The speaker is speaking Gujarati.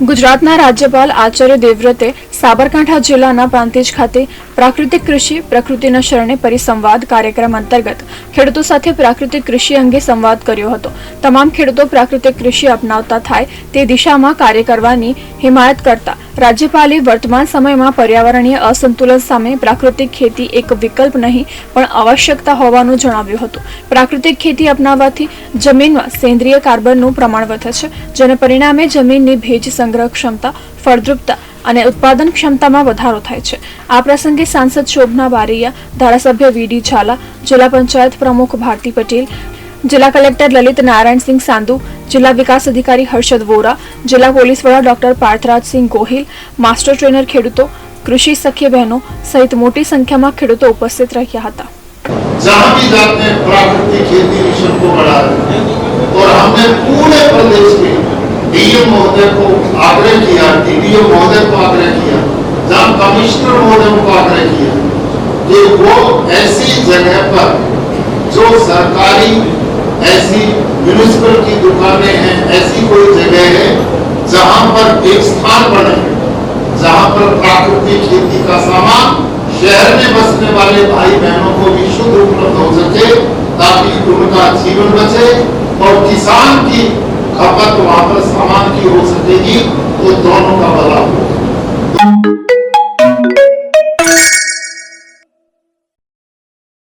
ગુજરાતના રાજ્યપાલ આચાર્ય દેવવ્રતે સાબરકાંઠા જિલ્લાના પ્રાંતિજ ખાતે પ્રાકૃતિક કૃષિ, પ્રકૃતિના શરણે પરિસંવાદ કાર્યક્રમ અંતર્ગત ખેડૂતો સાથે પ્રાકૃતિક કૃષિ અંગે સંવાદ કર્યો હતો. તમામ ખેડૂતો પ્રાકૃતિક કૃષિ અપનાવતા થાય તે દિશામાં કાર્ય કરવાની હિમાયત કરતા રાજ્યપાલે વર્તમાન સમયમાં પર્યાવરણીય અસંતુલન સામે પ્રાકૃતિક ખેતી એક વિકલ્પ નહીં, પણ આવશ્યકતા હોવાનું જણાવ્યું હતું. પ્રાકૃતિક ખેતી અપનાવવાથી જમીનમાં સેન્દ્રિય કાર્બનનું પ્રમાણ વધે છે, જેને પરિણામે જમીનની ભેજ સંગ્રહ ક્ષમતા, ફળદ્રુપતા અને ઉત્પાદન ક્ષમતામાં વધારો થાય છે આ પ્રસંગે સાંસદ શોભના બારૈયા ધારાસભ્ય વીડી ઝાલા જિલ્લા પંચાયત પ્રમુખ ભારતી પટેલ જિલ્લા કલેક્ટર લલિત નારાયણસિંહ સાંધુ જિલ્લા વિકાસ અધિકારી હર્ષદ વોરા જિલ્લા પોલીસ વડા doctor Parthrajsinh Gohil master trainer ખેડૂતો કૃષિ સખી બહેનો સહિત મોટી સંખ્યામાં ખેડૂતો ઉપસ્થિત રહ્યા હતા जहां भी जाते हैं प्राकृतिक खेती मिशन को बढ़ाते हैं और हमने पूरे प्रदेश में डीएम महोदय को आग्रह किया डीडीओ महोदय किया। जहाँ कमिश्नर किया कि वो ऐसी जगह पर जो सरकारी, ऐसी म्यूनिसिपल की दुकानें हैं, ऐसी कोई जगह है, जहाँ पर एक स्थान बने, जहाँ पर प्राकृतिक खेती का सामान शहर में बसने वाले भाई बहनों को भी शुद्ध उपलब्ध हो सके, ताकि उनका जीवन बचे और किसान की खपत वहाँ पर सामान की हो सकेगी तो दोनों का भला